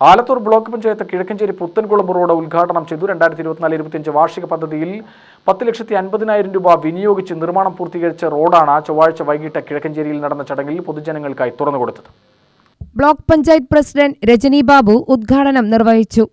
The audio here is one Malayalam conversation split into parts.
ആലത്തൂർ ബ്ലോക്ക് പഞ്ചായത്ത് കിഴക്കഞ്ചേരി പുത്തൻകുളം റോഡ് ഉദ്ഘാടനം ചെയ്തു. രണ്ടായിരത്തി ഇരുപത്തിനാല് ഇരുപത്തിയഞ്ച് വാർഷിക പദ്ധതിയിൽ പത്ത് ലക്ഷത്തി അൻപതിനായിരം രൂപ വിനിയോഗിച്ച് നിർമ്മാണം പൂർത്തീകരിച്ച റോഡാണ് ചൊവ്വാഴ്ച വൈകിട്ട് കിഴക്കഞ്ചേരിയിൽ നടന്ന ചടങ്ങിൽ പൊതുജനങ്ങൾക്കായി തുറന്നുകൊടുത്തത്. ബ്ലോക്ക് പഞ്ചായത്ത് പ്രസിഡന്റ് രജനി ബാബു ഉദ്ഘാടനം നിർവഹിച്ചു.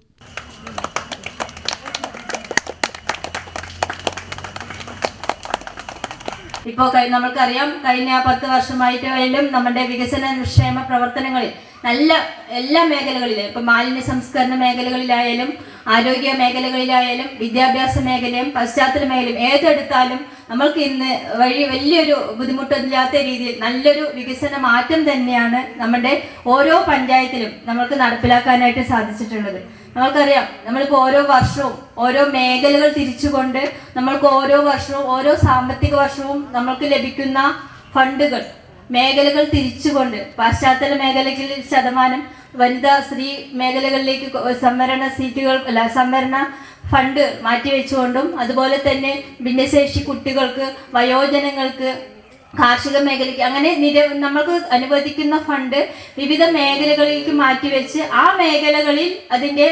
ഇപ്പോൾ നമുക്കറിയാം കഴിഞ്ഞ പത്ത് വർഷമായിട്ടായാലും നമ്മുടെ വികസന ക്ഷേമ പ്രവർത്തനങ്ങളിൽ നല്ല എല്ലാ മേഖലകളിലും ഇപ്പം മാലിന്യ സംസ്കരണ മേഖലകളിലായാലും ആരോഗ്യ മേഖലകളിലായാലും വിദ്യാഭ്യാസ മേഖലയും പശ്ചാത്തല മേഖലയും ഏതെടുത്താലും നമ്മൾക്ക് ഇന്ന് വഴി വലിയൊരു ബുദ്ധിമുട്ടില്ലാത്ത രീതിയിൽ നല്ലൊരു വികസന മാറ്റം തന്നെയാണ് നമ്മുടെ ഓരോ പഞ്ചായത്തിലും നമ്മൾക്ക് നടപ്പിലാക്കാനായിട്ട് സാധിച്ചിട്ടുള്ളത്. നമ്മൾക്കറിയാം നമ്മളിപ്പോൾ ഓരോ വർഷവും ഓരോ മേഖലകൾ തിരിച്ചുകൊണ്ട് നമ്മൾക്ക് ഓരോ വർഷവും ഓരോ സാമ്പത്തിക വർഷവും നമ്മൾക്ക് ലഭിക്കുന്ന ഫണ്ടുകൾ മേഖലകൾ തിരിച്ചുകൊണ്ട് പാശ്ചാത്തല മേഖലകളിൽ ശതമാനം വനിതാ സ്ത്രീ മേഖലകളിലേക്ക് സംവരണ സീറ്റുകൾ അല്ല സംവരണ ഫണ്ട് മാറ്റിവെച്ചുകൊണ്ടും അതുപോലെ തന്നെ ഭിന്നശേഷി കുട്ടികൾക്ക് വയോജനങ്ങൾക്ക് കാർഷിക മേഖലയ്ക്ക് അങ്ങനെ നിര നമ്മൾക്ക് അനുവദിക്കുന്ന ഫണ്ട് വിവിധ മേഖലകളിലേക്ക് മാറ്റിവെച്ച് ആ മേഖലകളിൽ അതിന്റെ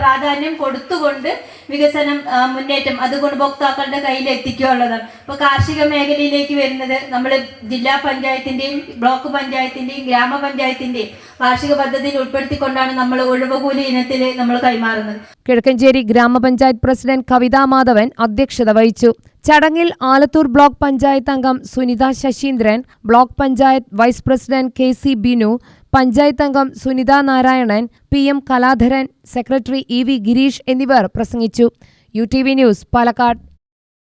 പ്രാധാന്യം കൊടുത്തുകൊണ്ട് വികസനം മുന്നേറ്റം അത് ഗുണഭോക്താക്കളുടെ കയ്യിൽ എത്തിക്കുക ഉള്ളതാണ്. ഇപ്പോൾ കാർഷിക മേഖലയിലേക്ക് വരുന്നത് നമ്മൾ ജില്ലാ പഞ്ചായത്തിന്റെയും ബ്ലോക്ക് പഞ്ചായത്തിന്റെയും ഗ്രാമപഞ്ചായത്തിന്റെയും വാർഷിക പദ്ധതിയിൽ ഉൾപ്പെടുത്തിക്കൊണ്ടാണ് നമ്മൾ ഒഴിവുകൂലി ഇനത്തിൽ നമ്മൾ കൈമാറുന്നത്. കിഴക്കഞ്ചേരി ഗ്രാമപഞ്ചായത്ത് പ്രസിഡന്റ് കവിതാ മാധവൻ അധ്യക്ഷത വഹിച്ചു. ചടങ്ങിൽ ആലത്തൂർ ബ്ലോക്ക് പഞ്ചായത്ത് അംഗം Sunitha Sasheendran block panchayat vice president K C Binu panchayat അംഗം Sunitha Narayanan P M Kaladharan secretary E V Gireesh എന്നിവർ പ്രസംഗിച്ചു. U T V news Palakkad.